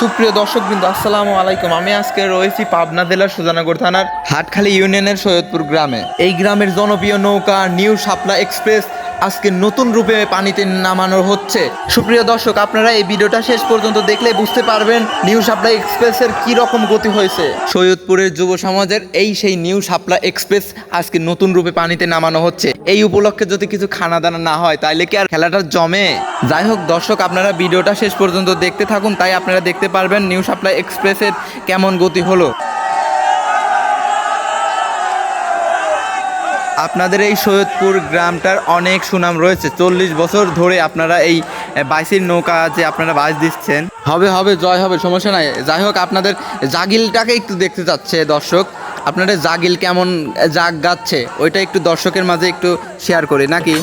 সুপ্রিয় দর্শকবৃন্দ, আসসালামু আলাইকুম। আমি আজকে রয়েছি পাবনা জেলার সুজানগর থানার হাটখালী ইউনিয়নের সৈয়দপুর গ্রামে। এই গ্রামের জনপ্রিয় নৌকা নিউ শাপলা এক্সপ্রেস আজকে নতুন রূপে পানিতে নামানো হচ্ছে। সুপ্রিয় দর্শক, আপনারা এই ভিডিওটা শেষ পর্যন্ত দেখলে বুঝতে পারবেন নিউ শাপলা এক্সপ্রেসের কি রকম গতি হয়েছে। সৈয়দপুরের যুব সমাজের এই সেই নিউ শাপলা এক্সপ্রেস আজকে নতুন রূপে পানিতে নামানো হচ্ছে। এই উপলক্ষে যদি কিছু খানা দানা না হয়, তাইলে কি আর খেলাটা জমে? যাই হোক দর্শক, আপনারা ভিডিওটা শেষ পর্যন্ত দেখতে থাকুন, তাই আপনারা দেখতে পারবেন নিউ সাপ্লাই এক্সপ্রেসের কেমন গতি হলো। আপনাদের এই সৈয়দপুর গ্রামটার অনেক সুনাম রয়েছে। চল্লিশ বছর ধরে আপনারা এই বাইসির নৌকা যে আপনারা বাস দিচ্ছেন। হবে হবে, জয় হবে, সমস্যা নাই। যাই হোক, আপনাদের জাগিলটাকে একটু দেখতে চাচ্ছে দর্শক। আপনাদের জাগিল কেমন জাগ গাচ্ছে, ওইটা একটু দর্শকের মাঝে একটু শেয়ার করি, নাকি?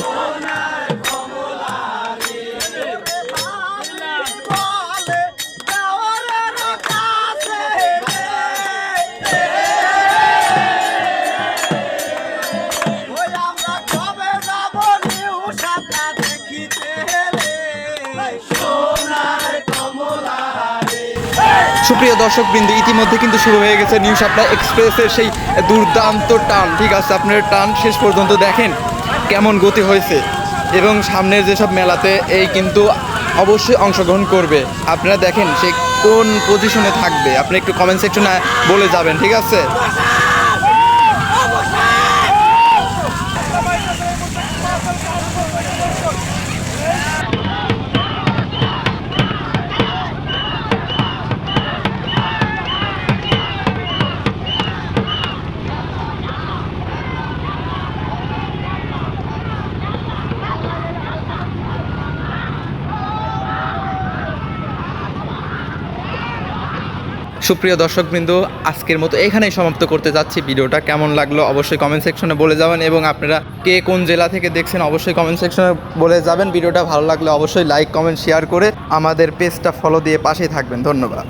সুপ্রিয় দর্শক বিন্দু ইতিমধ্যে কিন্তু শুরু হয়ে গেছে নিউ সাপ্লাই এক্সপ্রেসের সেই দুর্দান্ত টান। ঠিক আছে, আপনার টান শেষ পর্যন্ত দেখেন কেমন গতি হয়েছে। এবং সামনের যেসব মেলাতে এই কিন্তু অবশ্যই অংশগ্রহণ করবে। আপনারা দেখেন সে কোন পজিশনে থাকবে। আপনি একটু কমেন্ট সেকশনে বলে যাবেন, ঠিক আছে? সুপ্রিয় দর্শকবৃন্দ, আজকের মতো এখানেই সমাপ্ত করতে যাচ্ছি। ভিডিওটা কেমন লাগল অবশ্যই কমেন্ট সেকশনে বলে যাবেন এবং আপনারা কে কোন জেলা থেকে দেখছেন অবশ্যই কমেন্ট সেকশনে বলে যাবেন। ভিডিওটা ভালো লাগলে অবশ্যই লাইক কমেন্ট শেয়ার করে আমাদের পেজটা ফলো দিয়ে পাশেই থাকবেন। ধন্যবাদ।